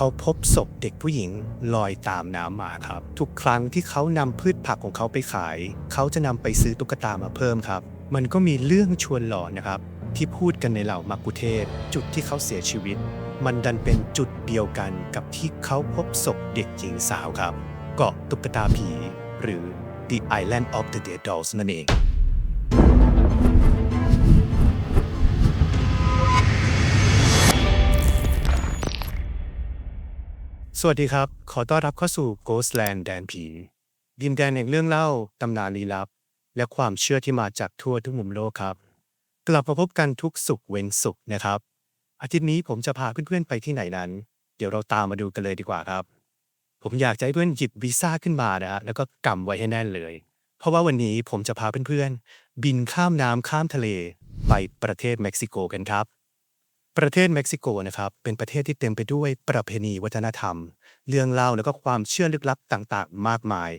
เขาพบศพเด็กผู้หญิงลอยตามน้ำมาครับ ทุกครั้งที่เขานำพืชผักของเขาไปขาย เขาจะนำไปซื้อตุ๊กตามาเพิ่มครับ มันก็มีเรื่องชวนหลอนนะครับ ที่พูดกันในเหล่ามักคุเทศ จุดที่เขาเสียชีวิต มันดันเป็นจุดเดียวกันกับที่เขาพบศพเด็กหญิงสาวครับ เกาะตุ๊กตาผี หรือ The Island of the Dead Dolls นั่นเอง สวัสดีครับ ขอต้อนรับเข้าสู่ Ghostland แดนผี ดินแดนแห่งเรื่องเล่า ตำนานลี้ลับ และความเชื่อที่มาจากทั่วทุกมุมโลกครับ กลับมาพบกันทุกสุขเว้นสุขนะครับ อาทิตย์นี้ผมจะพาเพื่อนๆไปที่ไหนนั้น เดี๋ยวเราตามมาดูกันเลยดีกว่าครับ ผมอยากจะให้เพื่อนหยิบวีซ่าขึ้นมานะฮะแล้วก็กำไว้ให้แน่นเลย เพราะว่าวันนี้ผมจะพาเพื่อนๆบินข้ามน้ำข้ามทะเล ไปประเทศเม็กซิโกกันครับ ประเทศเม็กซิโกนะครับเป็นประเทศที่เต็มไปด้วยประเพณีวัฒนธรรม เรื่องเล่าแล้วก็ความเชื่อลึกลับต่างๆ มากมาย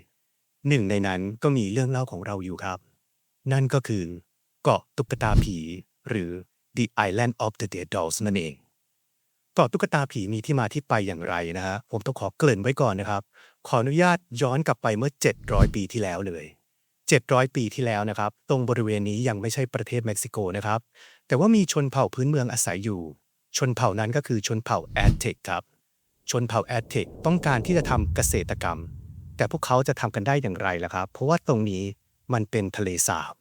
หนึ่งในนั้นก็มีเรื่องเล่าของเราอยู่ครับ นั่นก็คือเกาะตุ๊กตาผี หรือ The Island of the Dead Dolls นั่นเองเกาะตุ๊กตาผีมีที่มาที่ไปอย่างไรนะฮะผมต้องขอเกริ่นไว้ก่อนนะครับ ขออนุญาตย้อนกลับไปเมื่อ 700 ปีที่แล้วเลย 700 ปีที่แล้วนะครับ ตรงบริเวณนี้ยังไม่ใช่ประเทศเม็กซิโกนะครับ แต่ว่ามีชนเผ่าพื้นเมืองอาศัยอยู่ ชนเผ่านั้นก็คือชนเผ่าแอดเทกครับ ชนเผ่าแอดเทกต้องการที่จะทำเกษตรกรรม แต่พวกเขาจะทำกันได้อย่างไรล่ะครับ เพราะว่าตรงนี้มันเป็นทะเลสาบ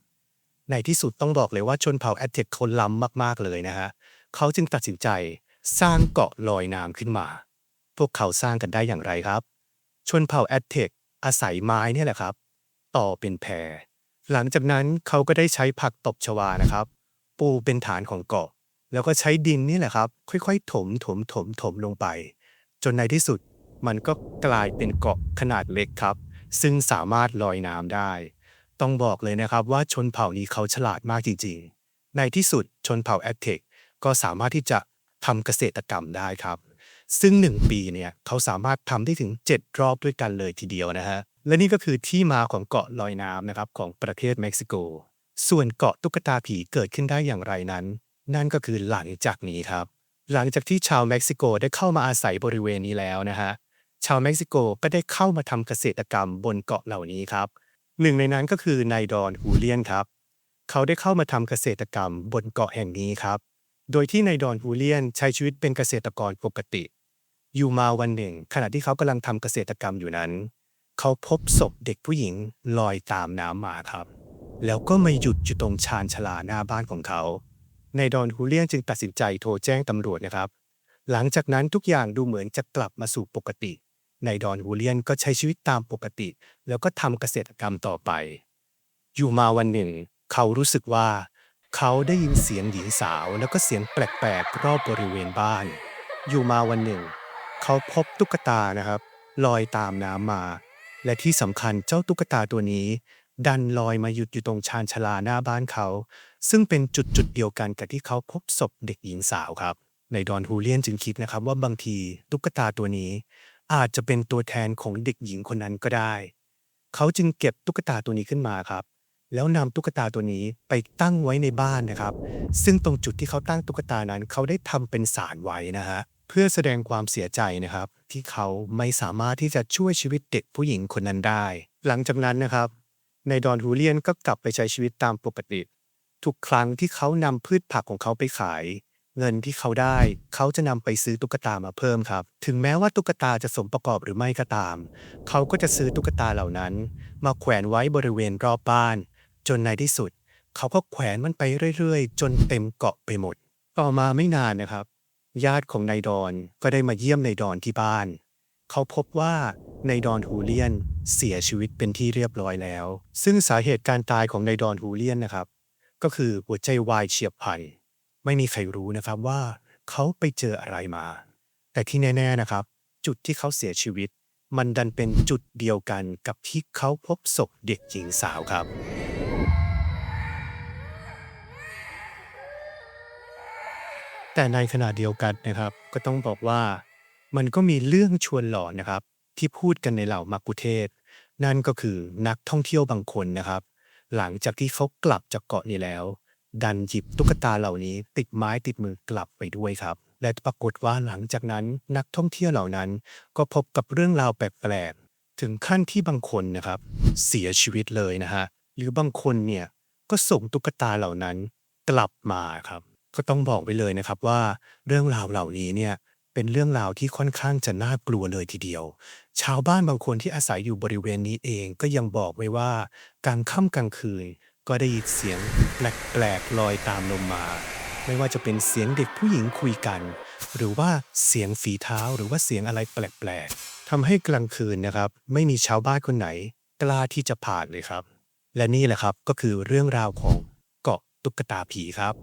ในที่สุดต้องบอกเลยว่าชนเผ่าแอดเทกคนล้ำมากๆเลยนะฮะ เขาจึงตัดสินใจสร้างเกาะลอยน้ำขึ้นมา พวกเขาสร้างกันได้อย่างไรครับ ชนเผ่าแอดเทกอาศัยไม้นี่แหละครับ ต่อเป็นแพร หลังจากนั้นเขาก็ได้ใช้ผักตบชวานะครับ ปูเป็นฐานของเกาะ แล้วก็ใช้ดินนี่แหละครับ ค่อยๆ ถมถมถมถมลงไป จนในที่สุดมันก็กลายเป็นเกาะขนาดเล็กครับ ซึ่งสามารถลอยน้ำได้ ต้องบอกเลยนะครับว่าชนเผ่านี้เขาฉลาดมากจริงๆ ในที่สุดชนเผ่าแอตเทกก็สามารถที่จะทำเกษตรกรรมได้ครับ ซึ่ง 1 ปีเนี่ยเขาสามารถทำได้ถึง 7 รอบด้วยกันเลยทีเดียวนะฮะและนี่ก็คือที่มาของเกาะลอยน้ำนะครับของประเทศเม็กซิโก ส่วนเกาะตุ๊กตาผีเกิดขึ้นได้อย่างไรนั้น นั่นก็คือหลังจากนี้ครับ หลังจากที่ชาวเม็กซิโกได้เข้ามาอาศัยบริเวณนี้แล้วนะฮะชาวเม็กซิโกก็ได้เข้ามาทำเกษตรกรรมบนเกาะเหล่านี้ครับหนึ่งในนั้นก็คือนายดอนฮูเลียนครับ เขาได้เข้ามาทำเกษตรกรรมบนเกาะแห่งนี้ครับ โดยที่นายดอนฮูเลียนใช้ชีวิตเป็นเกษตรกรปกติ อยู่มาวันหนึ่ง ขณะที่เขากำลังทำเกษตรกรรมอยู่นั้น เขาพบศพเด็กผู้หญิงลอยตามน้ำมาครับ แล้วก็มาหยุดอยู่ตรงชานชลาหน้าบ้านของเขานายดอนฮูเลียนจึงตัดสินใจโทรแจ้งตำรวจนะครับ หลังจากนั้นทุกอย่างดูเหมือนจะกลับมาสู่ปกตินายดอนฮูเลียนก็ใช้ชีวิตตามปกติ แล้วก็ทำเกษตรกรรมต่อไป อยู่มาวันหนึ่ง เขารู้สึกว่า เขาได้ยินเสียงหญิงสาวแล้วก็เสียงแปลกๆรอบบริเวณบ้าน อยู่มาวันหนึ่ง เขาพบตุ๊กตานะครับ ลอยตามน้ำมา และที่สำคัญเจ้าตุ๊กตาตัวนี้ ดันลอยมาหยุดอยู่ตรงชานชลาหน้าบ้านเขา ซึ่งเป็นจุดจุดเดียวกันกับที่เขาพบศพเด็กหญิงสาวครับ ในดอนฮูเลียนจึงคิดนะครับว่าบางทีตุ๊กตาตัวนี้ อาจจะเป็นตัวแทนของเด็กหญิงคนนั้นก็ได้ เขาจึงเก็บตุ๊กตาตัวนี้ขึ้นมาครับแล้วนำตุ๊กตาตัวนี้ไปตั้งไว้ในบ้านนะครับ ซึ่งตรงจุดที่เขาตั้งตุ๊กตานั้น เขาได้ทำเป็นศาลไว้นะฮะ เพื่อแสดงความเสียใจนะครับ ที่เขาไม่สามารถที่จะช่วยชีวิตเด็กผู้หญิงคนนั้นได้ หลังจากนั้นนะครับในดอนฮูเลียนก็กลับไปใช้ชีวิตตามปกติ ทุกครั้งที่เขานำพืชผักของเขาไปขาย เงินที่เขาได้ เขาจะนำไปซื้อตุ๊กตามาเพิ่มครับ ถึงแม้ว่าตุ๊กตาจะสมประกอบหรือไม่ก็ตาม เขาก็จะซื้อตุ๊กตาเหล่านั้น มาแขวนไว้บริเวณรอบบ้าน จนในที่สุด เขาก็แขวนมันไปเรื่อยๆ จนเต็มเกาะไปหมด ต่อมาไม่นานนะครับ ญาติของนายดอนก็ได้มาเยี่ยมนายดอนที่บ้าน เขาพบว่านายดอนฮูเลียนเสียชีวิตเป็นที่เรียบร้อยแล้ว ซึ่งสาเหตุการตายของนายดอนฮูเลียนนะครับ ก็คือหัวใจวายเฉียบพลันไม่มีใครรู้นะครับว่าเขาไปเจออะไรมา แต่ที่แน่ๆนะครับ จุดที่เขาเสียชีวิต มันดันเป็นจุดเดียวกันกับที่เขาพบศพเด็กหญิงสาวครับ แต่ในขณะเดียวกันนะครับ ก็ต้องบอกว่ามันก็มีเรื่องชวนหลอนนะครับ ที่พูดกันในเหล่ามักคุเทศ นั่นก็คือนักท่องเที่ยวบางคนนะครับ หลังจากที่เขากลับจากเกาะนี้แล้ว ดันหยิบตุ๊กตาเหล่านี้ ติดไม้ติดมือกลับไปด้วยครับ และปรากฏว่าหลังจากนั้นนักท่องเที่ยวเหล่านั้น ก็พบกับเรื่องราวแปลกๆถึงขั้นที่บางคนนะครับ เสียชีวิตเลยนะฮะหรือบางคนเนี่ยก็ส่งตุ๊กตาเหล่านั้นกลับมาครับ ก็ต้องบอกไปเลยนะครับว่าเรื่องราวเหล่านี้เนี่ยเป็นเรื่องราวที่ค่อนข้างจะน่ากลัวเลยทีเดียว ชาวบ้านบางคนที่อาศัยอยู่บริเวณนี้เองก็ยังบอกไว้ว่ากลางค่ำกลางคืน ก็ได้ยินเสียงแปลกๆลอยตามลมมา ไม่ว่าจะเป็นเสียงเด็กผู้หญิงคุยกัน หรือว่าเสียงฝีเท้าหรือว่าเสียงอะไรแปลกๆทำให้กลางคืนนะครับ ไม่มีชาวบ้านคนไหน กล้าที่จะผ่านเลยครับ และนี่แหละครับก็คือเรื่องราวของเกาะตุ๊กตาผีครับ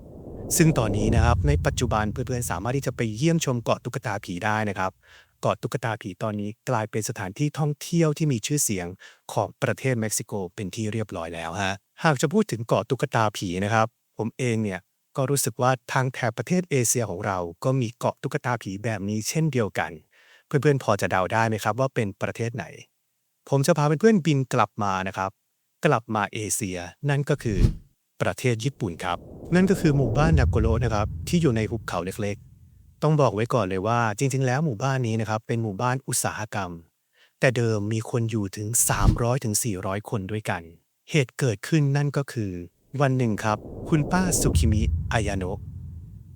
ซึ่งตอนนี้นะครับในปัจจุบันเพื่อนๆสามารถที่จะไปเยี่ยมชมเกาะตุ๊กตาผีได้นะครับเกาะตุ๊กตาผีตอนนี้กลายเป็นสถานที่ท่องเที่ยวที่มีชื่อเสียงของประเทศเม็กซิโกเป็นที่เรียบร้อยแล้วฮะหากจะพูดถึงเกาะตุ๊กตาผีนะครับ ผมเองเนี่ยก็รู้สึกว่าทางแถบประเทศเอเชียของเรา ก็มีเกาะตุ๊กตาผีแบบนี้เช่นเดียวกัน เพื่อนๆพอจะเดาได้ไหมครับว่าเป็นประเทศไหน ผมจะพาเพื่อนๆบินกลับมานะครับ กลับมาเอเชีย นั่นก็คือ ประเทศญี่ปุ่นครับ นั่นก็คือหมู่บ้านนาโกโรนะครับที่อยู่ในหุบเขาเล็กๆ ต้องบอกไว้ก่อนเลยว่า จริง ๆ แล้วหมู่บ้านนี้นะครับเป็นหมู่บ้านอุตสาหกรรม แต่เดิมมีคนอยู่ถึง 300ถึง400คนด้วยกัน เหตุเกิดขึ้นนั่นก็คือ วันหนึ่งครับ คุณป้าสุคิมิอายาโนะ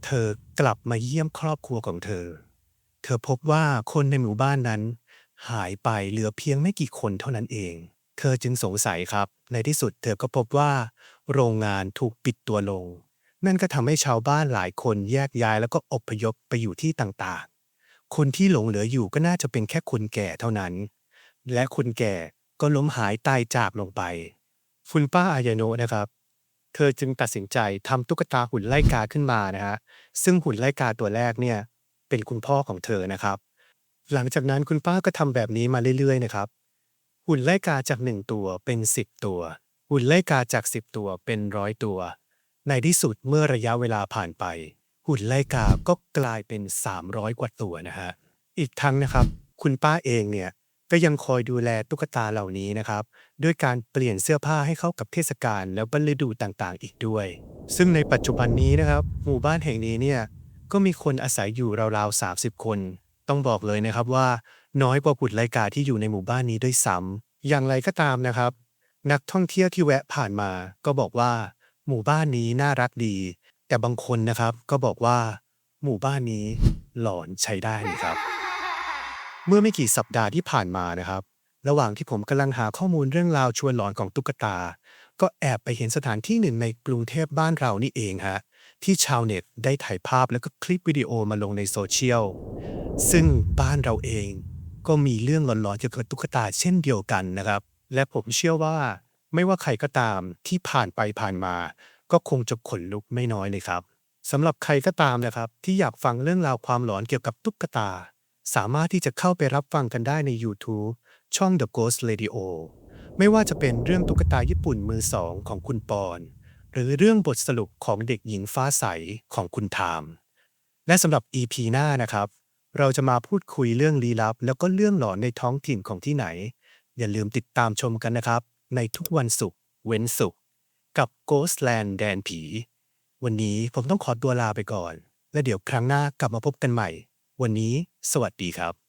เธอกลับมาเยี่ยมครอบครัวของเธอ เธอพบว่าคนในหมู่บ้านนั้น หายไปเหลือเพียงไม่กี่คนเท่านั้นเอง เธอจึงสงสัยครับ ในที่สุดเธอก็พบว่า โรงงานถูกปิดตัวลง นั่นก็ทำให้ชาวบ้านหลายคนแยกย้ายแล้วก็อพยพไปอยู่ที่ต่างๆ คนที่หลงเหลืออยู่ก็น่าจะเป็นแค่คนแก่เท่านั้น และคนแก่ก็ล้มหายตายจากลงไป คุณป้าอายโนะนะครับ เธอจึงตัดสินใจทำตุ๊กตาหุ่นไล่กาขึ้นมานะฮะซึ่งหุ่นไล่กาตัวแรกเนี่ยเป็นคุณพ่อของเธอนะครับ หลังจากนั้นคุณป้าก็ทำแบบนี้มาเรื่อยๆนะครับ หุ่นไล่กาจากหนึ่งตัวเป็นสิบตัว หุ่นไล่กาจากสิบตัวเป็นร้อยตัว ในที่สุดเมื่อระยะเวลาผ่านไป หุ่นไล่กาก็กลายเป็น 300 กว่าตัวนะฮะอีกทั้งนะครับ คุณป้าเองเนี่ยก็ยังคอยดูแลตุ๊กตาเหล่านี้นะครับ ด้วยการเปลี่ยนเสื้อผ้าให้เข้ากับเทศกาลแล้วก็ฤดูต่างๆ อีกด้วย ซึ่งในปัจจุบันนี้นะครับ หมู่บ้านแห่งนี้เนี่ยก็มีคนอาศัยอยู่ราวๆ 30 คน ต้องบอกเลยนะครับว่า น้อยกว่าหุ่นไลกาที่อยู่ในหมู่บ้านนี้ด้วยซ้ำอย่างไรก็ตามนะครับ นักท่องเที่ยวที่แวะผ่านมา ก็บอกว่า หมู่บ้านนี้น่ารักดี แต่บางคนนะครับก็บอกว่า หมู่บ้านนี้หลอนใช้ได้เลยครับ เมื่อไม่กี่สัปดาห์ที่ผ่านมานะครับ ระหว่างที่ผมกำลังหาข้อมูลเรื่องราวชวนหลอนของตุ๊กตา ก็แอบไปเห็นสถานที่หนึ่งในกรุงเทพบ้านเรานี่เองฮะที่ชาวเน็ตได้ถ่ายภาพแล้วก็คลิปวิดีโอมาลงในโซเชียล ซึ่งบ้านเราเองก็มีเรื่องหลอนๆเกี่ยวกับตุ๊กตาเช่นเดียวกันนะครับ และผมเชื่อว่า ไม่ว่าใครก็ตามที่ผ่านไปผ่านมา ก็คงจะขนลุกไม่น้อยเลยครับสำหรับใครก็ตามนะครับ ที่อยากฟังเรื่องราวความหลอนเกี่ยวกับตุ๊กตา สามารถที่จะเข้าไปรับฟังกันได้ใน YouTube ช่อง The Ghost Radio ไม่ว่าจะเป็นเรื่องตุ๊กตาญี่ปุ่นมือสองของคุณปอน หรือเรื่องบทสรุปของเด็กหญิงฟ้าใสของคุณทาม และสำหรับ EP หน้านะครับ เราจะมาพูดคุยเรื่องลี้ลับ แล้วก็เรื่องหลอนในท้องถิ่นของที่ไหน อย่าลืมติดตามชมกันนะครับ ในทุกวันศุกร์เว้นศุกร์กับ Ghostland แดนผี วันนี้ผมต้องขอตัวลาไปก่อน และเดี๋ยวครั้งหน้ากลับมาพบกันใหม่ วันนี้ สวัสดีครับ